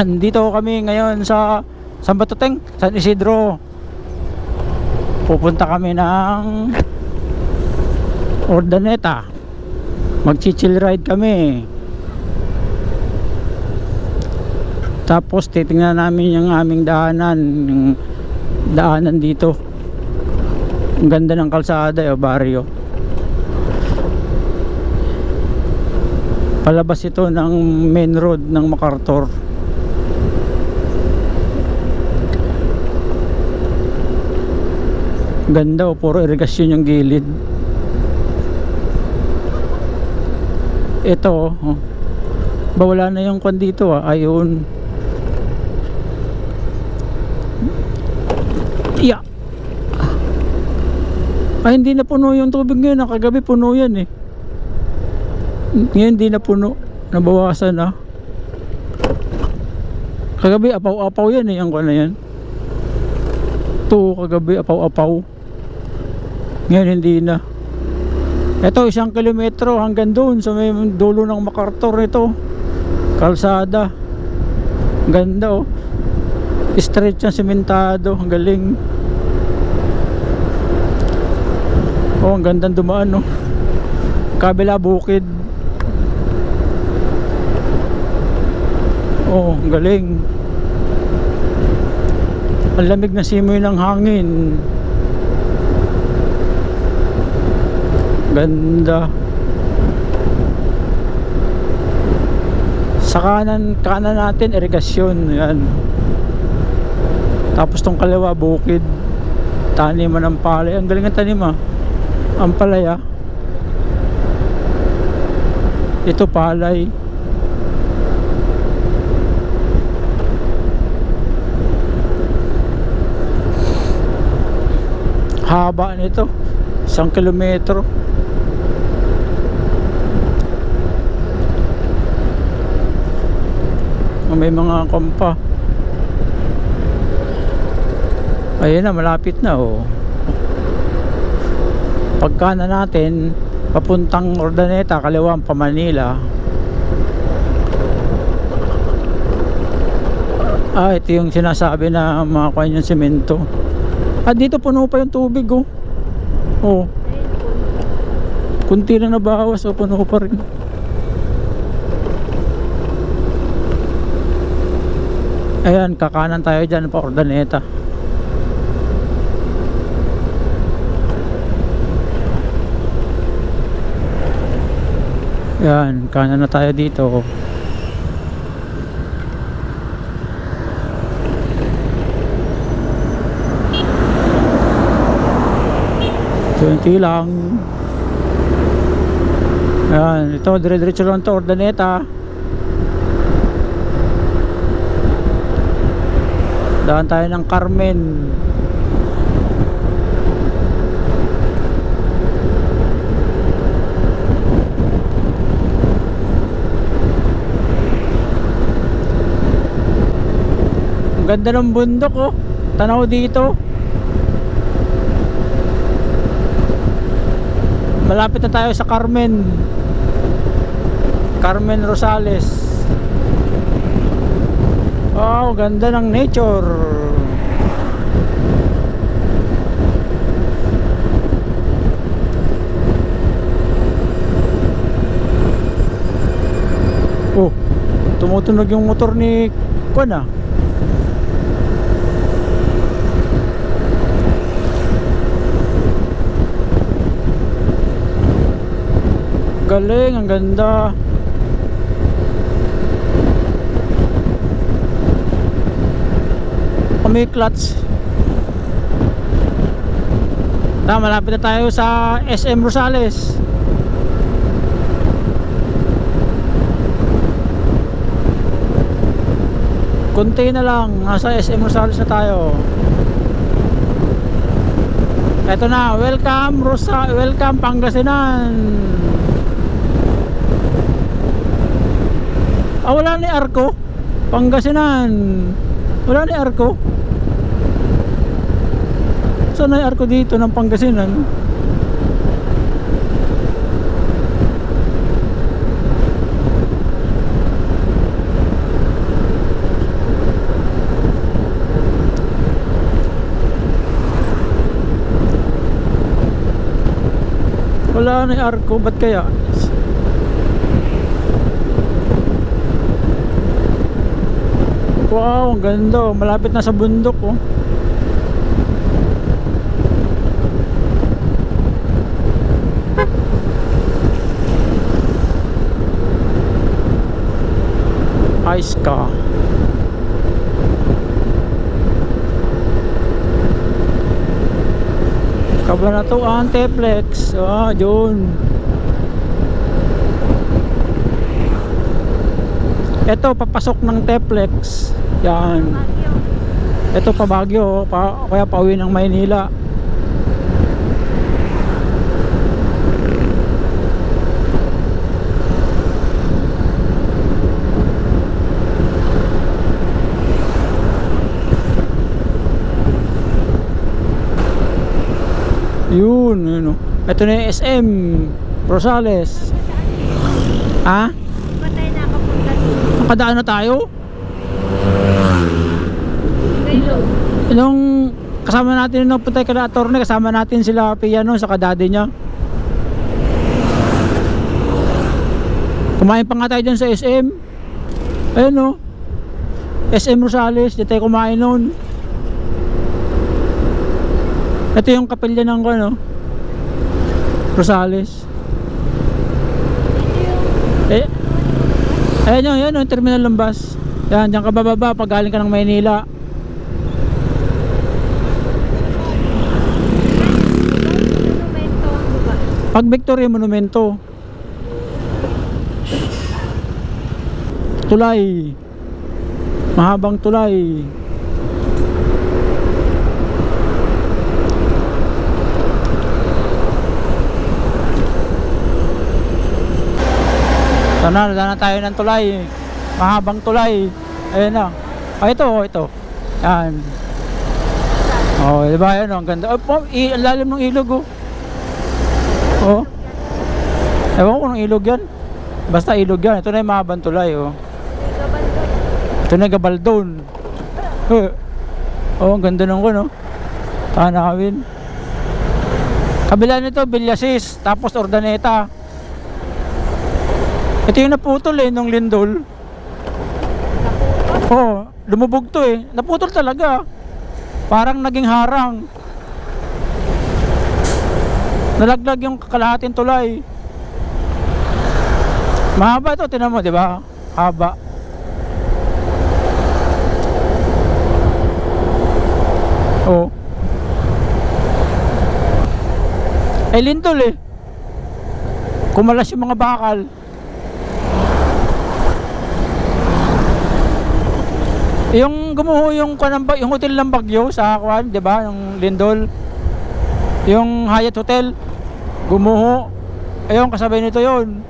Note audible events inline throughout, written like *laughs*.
Andito kami ngayon sa San Batuteng, San Isidro. Pupunta kami ng Ordaneta. Magchichill ride kami. Tapos titingnan namin yung aming daanan, yung daanan dito. Ang ganda ng kalsada, o barrio. Palabas ito ng main road ng MacArthur. Ganda o puro irigasyon yung gilid. Ito oh. Ba wala na yung kwan dito ah. Ayun. Yeah. Ay hindi na puno yung tubig ngayon. ah. Kagabi puno yan eh. Ngayon hindi na puno. Nabawasan na. Kagabi apaw-apaw yan eh. Ang kwan na yan. Ito kagabi apaw-apaw. Ngayon hindi na. Ito isang kilometro hanggang doon sa may dulo ng MacArthur ito. Kalsada. Ganda oh. Straight yung sementado. Ang galing. Oh, ang gandang dumaan no. Kabila bukid. Oh, ang galing. Ang lamig na simoy ng hangin. Ganda. Sa kanan, kanan natin, irigasyon. Yan. Tapos tong kaliwa, bukid. Taniman ng palay. Ang galing ng tanim ah. Ang palaya. Ito palay. Haba nito. Isang kilometro. May mga kompa ayun na malapit na oh. Pagka na natin papuntang Ordaneta kaliwang pa Manila. Ah ito yung sinasabi na kwan yung semento ah dito puno pa yung tubig oh. Oh. Kunti na nabawas oh puno pa rin Ayan, kakanan tayo dyan pa Ordaneta. Ayan, kanan na tayo dito. Twenty lang. Ayan, ito, dire-diretso lang to Ordaneta. Daan tayo ng Carmen. Ang ganda ng bundok oh. Tanaw dito. Malapit na tayo sa Carmen. Carmen Rosales. Wow, ganda ng nature. Oh, tumutunog yung motor ni Kwan ah. Galing, ang ganda. May clutch. Na malapit na tayo sa SM Rosales. Konti na lang nasa SM Rosales na tayo. Eto na welcome Rosa welcome Pangasinan. Ah wala ni Arco Pangasinan wala na arko. Saan na arko dito ng Pangasinan? Wala na arko. Ba't kaya? Wow, ang ganda. oh. Malapit na sa bundok oh. Ice ka. Kabanatuan Teplex. Ah, yun. Ito, papasok ng Teplex. Yan. Ito pa Baguio, pa, kaya pauwi ng Maynila. Yun, yun. Ito na yung SM Rosales. Ha? Kapunta Nakadaan na tayo? Nung kasama natin nung puntay ka na attorney, kasama natin sila piano sa kadade niya. Kumain pa nga tayo dyan sa SM. Ayun o. SM Rosales, dyan tayo kumain noon. Ito yung kapilya ng ano, Rosales. Eh, ayun yun, yun, yung terminal ng bus. Yan, dyan ka bababa pag galing ka ng Maynila. Pag Victoria Monumento. Tulay. Mahabang tulay. Sana, na tayo ng tulay. Mahabang tulay. Ayun na. Ah, ito, oh, ito. Yan. Oh, di ba yan? oh, Ang ganda. Oh, oh, ang lalim ng ilog, oh. Oh. Ewan ko kung ilog yan. Basta ilog yan. Ito na yung mahabang tulay, oh. Ito? Na yung Gabaldon. Oh, ang ganda ng no? Tanawin. Kabila nito, Villasis. Tapos Ordaneta. Ito yung naputol eh, nung lindol. Naputol. Oh, lumubog to eh. Naputol talaga. Parang naging harang. Nalaglag yung kalahating tulay. Mahaba to, tinan mo, di ba? Haba. Oh. Eh, lindol eh. Kumalas yung mga bakal. Yung gumuho yung Ba- yung hotel ng Bagyo sa kuan, 'di ba? Yung Lindol. Yung Hyatt Hotel gumuho. Ayun kasabay nito 'yon.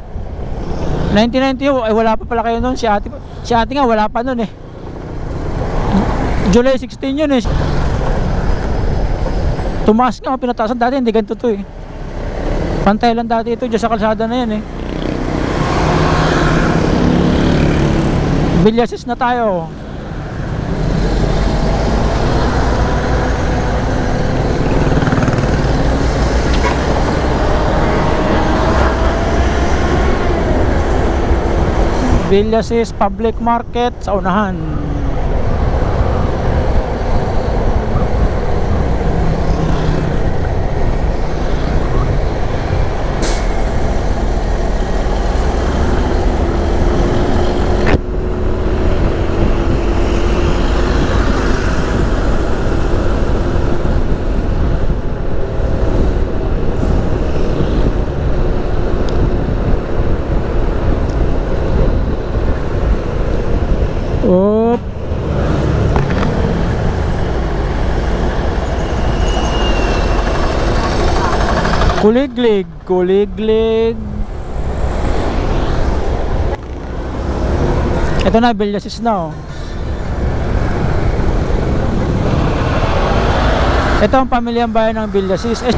1990 ay wala pa pala kayo noon si ate si ate nga wala pa noon eh July 16 yun eh tumaas nga pinataasan dati hindi ganito to eh pantay lang dati ito dyan sa kalsada na yan eh Villasis na tayo Villasis Public Market sa unahan. Kuliglig, kuliglig. Ito na, Villasis na oh. Ito ang pamilyang bayan ng Villasis. Eh,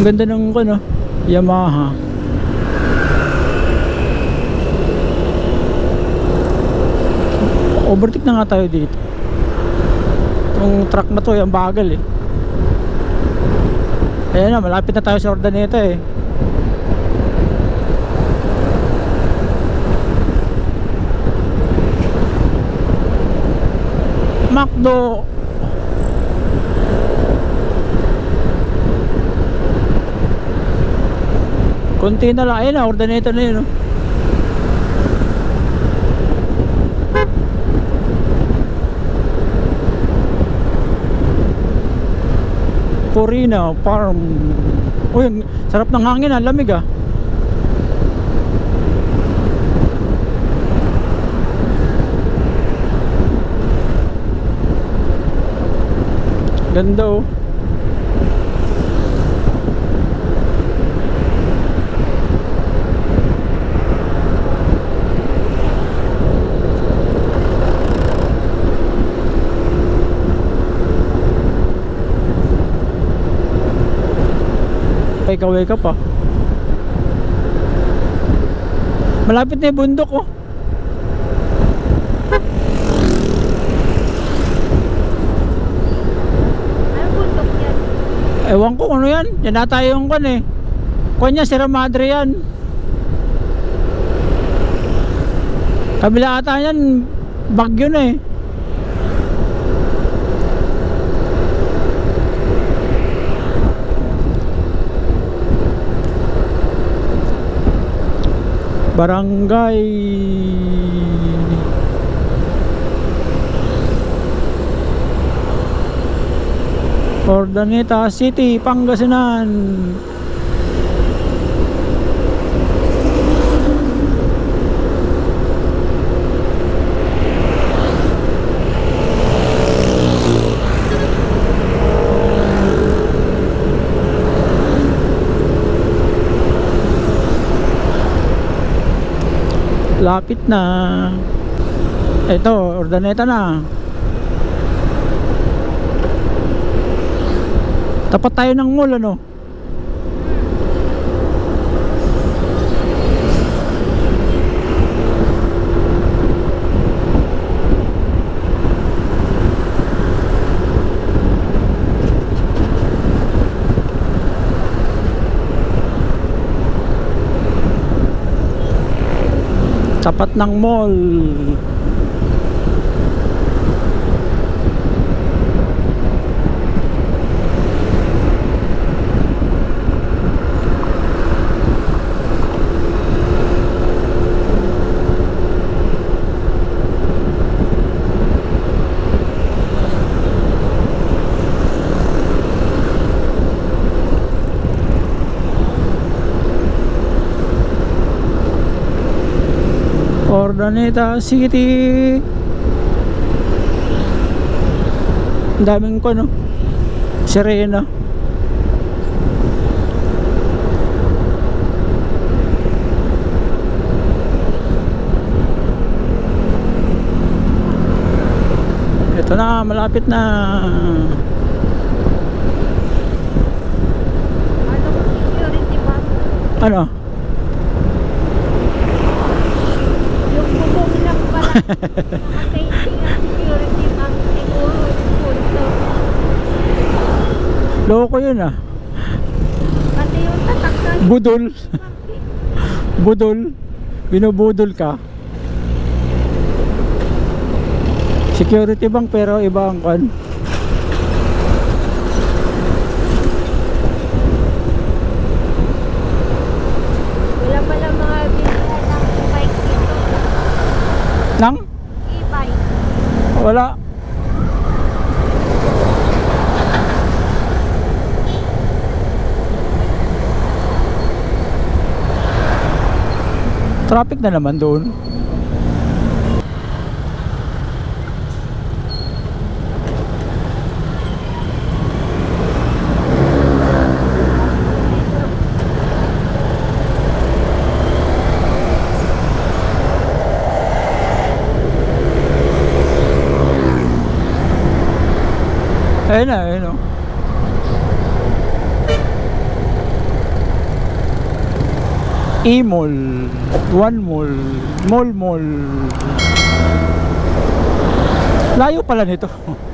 ganda ng ano, Yamaha. Overtake na nga tayo dito. Yung truck na to, yung bagal eh. Ayan na, malapit na tayo sa Ordaneta eh. Macdo. Konti na lang. Ayun na, Ordaneta na yun. oh. Purina Farm. Uy, sarap ng hangin ah, lamig ah. Ganda oh. Wake up, wake up ah. Malapit na yung bundok oh. Ewan ko ano yan. Yan na tayo yung kan eh. Kuwan niya, Sierra Madre yan. Kabila ata yan, bagyo na eh. Barangay Ordaneta City, Pangasinan. Lapit na. Ito, Ordaneta na. Tapat tayo ng mall ano? Tapat ng mall. Ordaneta City. Ang daming ko no. Serena. Ito na, malapit na. Ano ko security ba? Ano? Yung bubong lang pala. Kasi hindi nga security bank siguro. Punto. *laughs* Loko yun ah. Pati yung tatak Budol. Budol. Binubudol ka. Security bank pero iba ang kan. Wala pala mga bilihan ng e-bike dito. Nang? E-bike. Wala. Traffic na naman doon. Ayun na, ayun o. E-mall. One mall. Mall mall. Layo pala nito. *laughs*